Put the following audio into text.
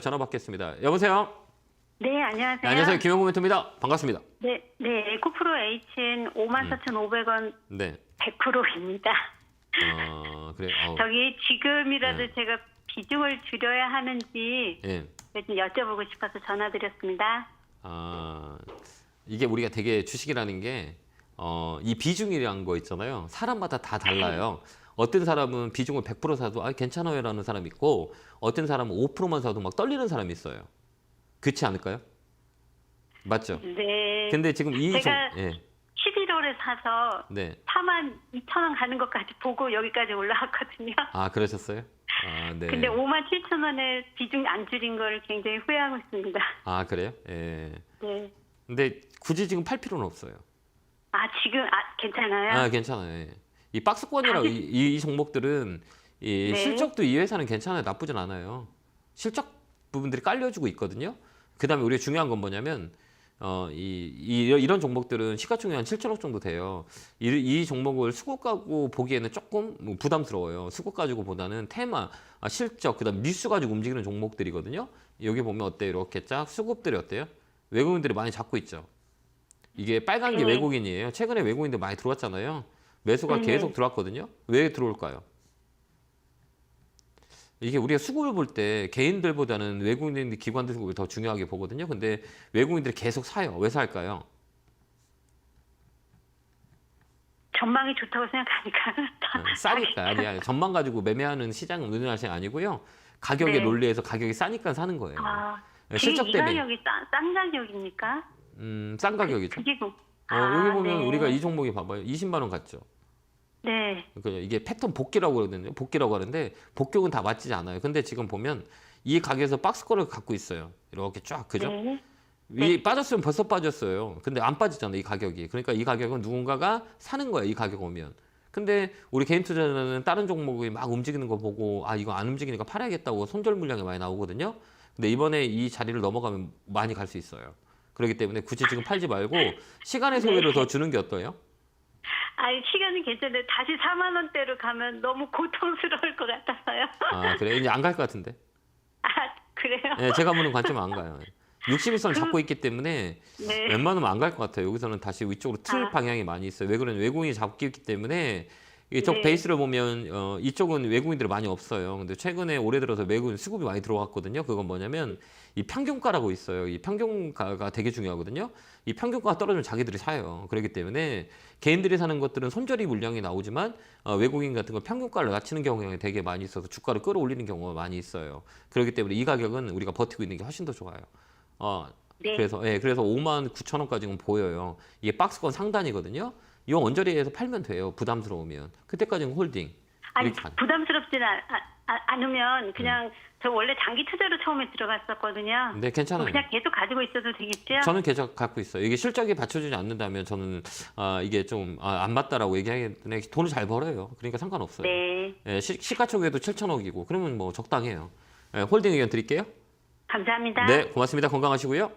전화 받겠습니다. 여보세요. 네, 안녕하세요. 네, 안녕하세요. 김영구 멘토입니다. 반갑습니다. 네, 네, 에코프로 H는 54,500원 네. 100%입니다. 어, 그래. 어, 저기 지금이라도 네. 제가 비중을 줄여야 하는지 예. 좀 여쭤보고 싶어서 전화드렸습니다. 아, 이게 우리가 되게 주식이라는 게 어, 이 비중이라는 거 있잖아요. 사람마다 다 달라요. 어떤 사람은 비중을 100% 사도 아, 괜찮아요 라는 사람 있고 어떤 사람은 5%만 사도 막 떨리는 사람이 있어요. 그렇지 않을까요? 맞죠? 네. 근데 지금 이 제가 종- 예. 11월에 사서 네. 4만 2천 원 가는 것까지 보고 여기까지 올라왔거든요. 아, 그러셨어요? 아, 네. 근데 5만 7천 원에 비중 안 줄인 걸 굉장히 후회하고 있습니다. 아, 그래요? 예. 네. 근데 굳이 지금 팔 필요는 없어요. 아, 지금 아, 괜찮아요? 아, 괜찮아요. 예. 이 박스권이라 이, 이, 이 종목들은 이 네. 실적도 이 회사는 괜찮아요. 나쁘진 않아요. 실적 부분들이 깔려주고 있거든요. 그다음에 우리가 중요한 건 뭐냐면 어, 이, 이 이런 종목들은 시가총액 한 7천억 정도 돼요. 이, 이 종목을 수급 가지고 보기에는 조금 뭐 부담스러워요. 수급 가지고 보다는 테마, 아, 실적, 그 다음 뉴스 가지고 움직이는 종목들이거든요. 여기 보면 어때요? 이렇게 쫙 수급들이 어때요? 외국인들이 많이 잡고 있죠. 이게 빨간 게 네. 외국인이에요. 최근에 외국인들 많이 들어왔잖아요. 매수가 네. 계속 들어왔거든요. 왜 들어올까요? 이게 우리가 수급을 볼 때 개인들보다는 외국인 기관들 수급을 더 중요하게 보거든요. 근데 외국인들이 계속 사요. 왜 살까요? 전망이 좋다고 생각하니까. 어, 싸니까 아니 아니 전망 가지고 매매하는 시장은 우리나라 시장 아니고요. 가격의 네. 논리에서 가격이 싸니까 사는 거예요. 아, 네, 실적 이 대비 가격이 싼, 싼 가격입니까? 음, 싼 가격이죠. 그게 뭐- 어, 아, 여기 보면 네. 우리가 이 종목이 봐봐요. 20만 원 갔죠. 네. 그러니까 이게 패턴 복귀라고 그러거든요. 복귀라고 하는데 복격은 다 맞지 않아요. 근데 지금 보면 이 가게에서 박스권을 갖고 있어요. 이렇게 쫙 그죠? 네. 이 빠졌으면 벌써 빠졌어요. 근데 안 빠지잖아요. 이 가격이. 그러니까 이 가격은 누군가가 사는 거예요. 이 가격 오면. 근데 우리 개인 투자자는 다른 종목이 막 움직이는 거 보고 아 이거 안 움직이니까 팔아야겠다고 손절 물량이 많이 나오거든요. 근데 이번에 이 자리를 넘어가면 많이 갈 수 있어요. 그렇기 때문에 굳이 지금 팔지 말고 시간의 소요를 더 주는 게 어때요? 아니 시간은 괜찮은데 다시 4만 원대로 가면 너무 고통스러울 것 같아서요. 아 그래 이제 안 갈 것 같은데. 아 그래요? 네, 제가 보는 관점은 안 가요. 61선 잡고 있기 때문에 네. 웬만하면 안 갈 것 같아요. 여기서는 다시 위쪽으로 틀 아. 방향이 많이 있어요. 왜 그러냐면 외국인이 잡고 있기 때문에 이쪽 네. 베이스를 보면 어, 이쪽은 외국인들이 많이 없어요. 근데 최근에 올해 들어서 외국인 수급이 많이 들어왔거든요. 그건 뭐냐면 이 평균가라고 있어요. 이 평균가가 되게 중요하거든요. 이 평균가가 떨어지면 자기들이 사요. 그렇기 때문에 개인들이 사는 것들은 손절이 물량이 나오지만 어, 외국인 같은 건 평균가를 낮추는 경우가 되게 많이 있어서 주가를 끌어올리는 경우가 많이 있어요. 그렇기 때문에 이 가격은 우리가 버티고 있는 게 훨씬 더 좋아요. 어, 네. 그래서 예, 그래서 5만 9천 원까지는 보여요. 이게 박스권 상단이거든요. 이 언저리에서 팔면 돼요. 부담스러우면 그때까지는 홀딩. 아니 부담스럽진 않, 아, 않으면 그냥 저 원래 장기 투자로 처음에 들어갔었거든요. 네, 괜찮아요. 그냥 계속 가지고 있어도 되겠죠? 저는 계속 갖고 있어요. 이게 실적이 받쳐주지 않는다면 저는 아, 이게 좀안 맞다라고 때문에 돈을 잘 벌어요. 그러니까 상관없어요. 네. 예, 시, 시가총액도 7천억이고 그러면 뭐 적당해요. 예, 홀딩 의견 드릴게요. 감사합니다. 네, 고맙습니다. 건강하시고요.